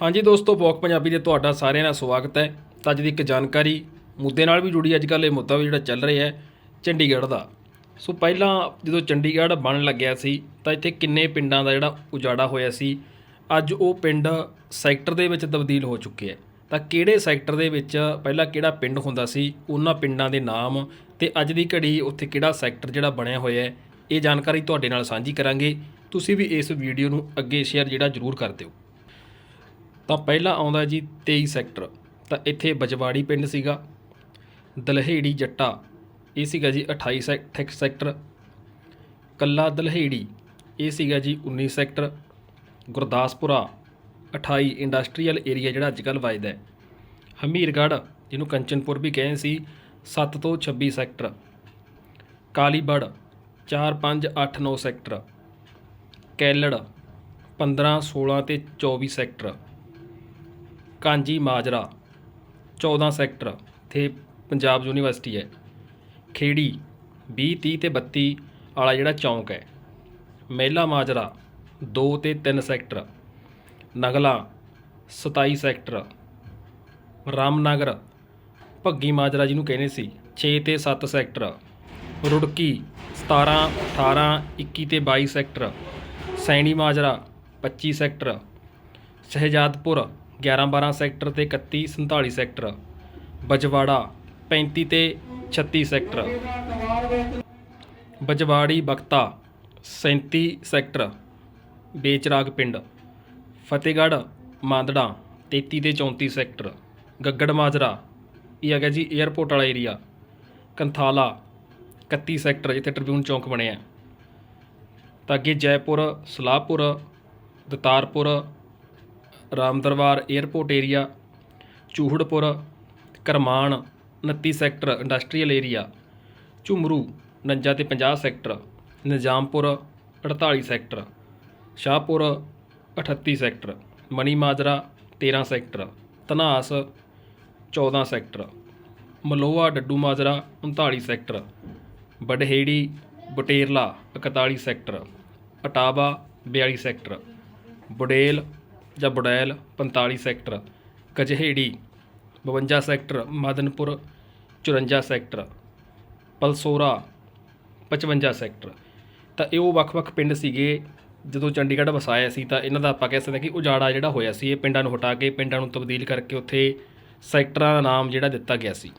ਹਾਂਜੀ ਦੋਸਤੋ ਬੌਕ ਪੰਜਾਬੀ ਦੇ ਤੁਹਾਡਾ ਸਾਰਿਆਂ ਦਾ ਸਵਾਗਤ ਹੈ। ਤਾਂ ਅੱਜ ਦੀ ਇੱਕ ਜਾਣਕਾਰੀ ਮੁੱਦੇ ਨਾਲ ਵੀ ਜੁੜੀ ਅੱਜ ਕੱਲ੍ਹ ਇਹ ਮੁੱਦਾ ਵੀ ਜਿਹੜਾ ਚੱਲ ਰਿਹਾ ਹੈ, ਚੰਡੀਗੜ੍ਹ ਦਾ। ਸੋ ਪਹਿਲਾਂ ਜਦੋਂ ਚੰਡੀਗੜ੍ਹ ਬਣਨ ਲੱਗਿਆ ਸੀ, ਤਾਂ ਇੱਥੇ ਕਿੰਨੇ ਪਿੰਡਾਂ ਦਾ ਜਿਹੜਾ ਉਜਾੜਾ ਹੋਇਆ ਸੀ, ਅੱਜ ਉਹ ਪਿੰਡ ਸੈਕਟਰ ਦੇ ਵਿੱਚ ਤਬਦੀਲ ਹੋ ਚੁੱਕੇ ਹੈ। ਤਾਂ ਕਿਹੜੇ ਸੈਕਟਰ ਦੇ ਵਿੱਚ ਪਹਿਲਾਂ ਕਿਹੜਾ ਪਿੰਡ ਹੁੰਦਾ ਸੀ, ਉਹਨਾਂ ਪਿੰਡਾਂ ਦੇ ਨਾਮ ਤੇ ਅੱਜ ਦੀ ਘੜੀ ਉੱਥੇ ਕਿਹੜਾ ਸੈਕਟਰ ਜਿਹੜਾ ਬਣਿਆ ਹੋਇਆ ਹੈ, ਇਹ ਜਾਣਕਾਰੀ ਤੁਹਾਡੇ ਨਾਲ ਸਾਂਝੀ ਕਰਾਂਗੇ। ਤੁਸੀਂ ਵੀ ਇਸ ਵੀਡੀਓ ਨੂੰ ਅੱਗੇ ਸ਼ੇਅਰ ਜਿਹੜਾ ਜ਼ਰੂਰ ਕਰ ਦਿਓ। ਤਾਂ ਪਹਿਲਾਂ ਆਉਂਦਾ ਜੀ 23 ਸੈਕਟਰ, ਤਾਂ ਇੱਥੇ ਬਜਵਾੜੀ ਪਿੰਡ ਸੀਗਾ, ਦਲਹੇੜੀ ਜੱਟਾ, ਇਹ ਸੀਗਾ ਜੀ 28 ਸੈਕ- ਸੈਕਟਰ, ਕੱਲਾ ਦਲਹੇੜੀ, ਇਹ ਸੀਗਾ ਜੀ 19 ਸੈਕਟਰ, ਗੁਰਦਾਸਪੁਰਾ 28 ਇੰਡਸਟਰੀਅਲ ਏਰੀਆ ਜਿਹੜਾ ਅੱਜ ਕੱਲ੍ਹ ਵੱਜਦਾ ਹੈ। ਹਮੀਰਗੜ੍ਹ, ਜਿਹਨੂੰ ਕੰਚਨਪੁਰ ਵੀ ਕਹਿੰਦੇ ਸੀ 7 ਤੋਂ 26 ਸੈਕਟਰ, ਕਾਲੀਬੜ 4 5 8 9 ਸੈਕਟਰ, ਕੈਲੜ 15 16 ਤੇ 24 ਸੈਕਟਰ। ਕਾਂਜੀ ਮਾਜਰਾ 14 ਸੈਕਟਰ ਤੇ ਪੰਜਾਬ ਯੂਨੀਵਰਸਿਟੀ ਹੈ। ਖੇੜੀ 20 30 ਤੇ 32 ਵਾਲਾ ਜਿਹੜਾ ਚੌਂਕ ਹੈ। ਮਹਿਲਾ ਮਾਜਰਾ 2 ਤੇ 3 ਸੈਕਟਰ। ਨਗਲਾ 27 ਸੈਕਟਰ। ਰਾਮਨਗਰ, ਭੱਗੀ ਮਾਜਰਾ ਜਿਹਨੂੰ ਕਹਿੰਦੇ ਸੀ 6 ਤੇ 7 ਸੈਕਟਰ। ਰੁੜਕੀ 17 18 21 ਤੇ 22 sector. Saini Majra 25 sector. Shahzadpur 11 12 sector ਤੇ 31 47 ਸੈਕਟਰ। ਬਜਵਾੜਾ 35 ਤੇ 36 ਸੈਕਟਰ। ਬਜਵਾੜੀ ਬਖਤਾ 37 ਸੈਕਟਰ। ਬੇਚਰਾਗ ਪਿੰਡ। ਫਤਿਹਗੜ੍ਹ ਮਾਂਦੜਾ 33 ਤੇ 34 ਸੈਕਟਰ। ਗੱਗੜ ਮਾਜਰਾ, ਇਹ ਹੈਗਾ ਜੀ 에ਅਰਪੋਰਟ ਵਾਲਾ ਏਰੀਆ ਕੰਥਾਲਾ 31 ਸੈਕਟਰ ਜਿੱਥੇ ਟ੍ਰਿਬਿਊਨ ਚੌਂਕ ਬਣਿਆ ਤਾਂ ਅੱਗੇ Jaipur, Salahpur, Datarpur Ramdarbar airport area, Chuharpur, Karman 29 sector, industrial area, Jhumru 49 ਤੇ 50 sector, Nizampur 48 sector, Shahpur 38 sector, Mani Majra 13 sector, Dhanas 14 sector Maloya Daddu Majra 39 sector, Badheri, Baterla 41 sector, Attawa 42 sector, Budail ਜਾਂ Budail 45 sector, Kajheri 52 sector, Madanpur 54 sector, Palsora 55 sector. ਤਾਂ ਇਹ ਉਹ ਵੱਖ-ਵੱਖ ਪਿੰਡ ਸੀਗੇ, ਜਦੋਂ ਚੰਡੀਗੜ੍ਹ ਵਸਾਇਆ ਸੀ ਤਾਂ ਇਹਨਾਂ ਦਾ ਆਪਾਂ ਕਹਿ ਸਕਦੇ ਹਾਂ ਕਿ ਉਜਾੜਾ ਜਿਹੜਾ ਹੋਇਆ ਸੀ, ਇਹ ਪਿੰਡਾਂ ਨੂੰ ਹਟਾ ਕੇ, ਪਿੰਡਾਂ ਨੂੰ ਤਬਦੀਲ ਕਰਕੇ ਉੱਥੇ ਸੈਕਟਰਾਂ ਦਾ ਨਾਮ ਜਿਹੜਾ ਦਿੱਤਾ ਗਿਆ ਸੀ।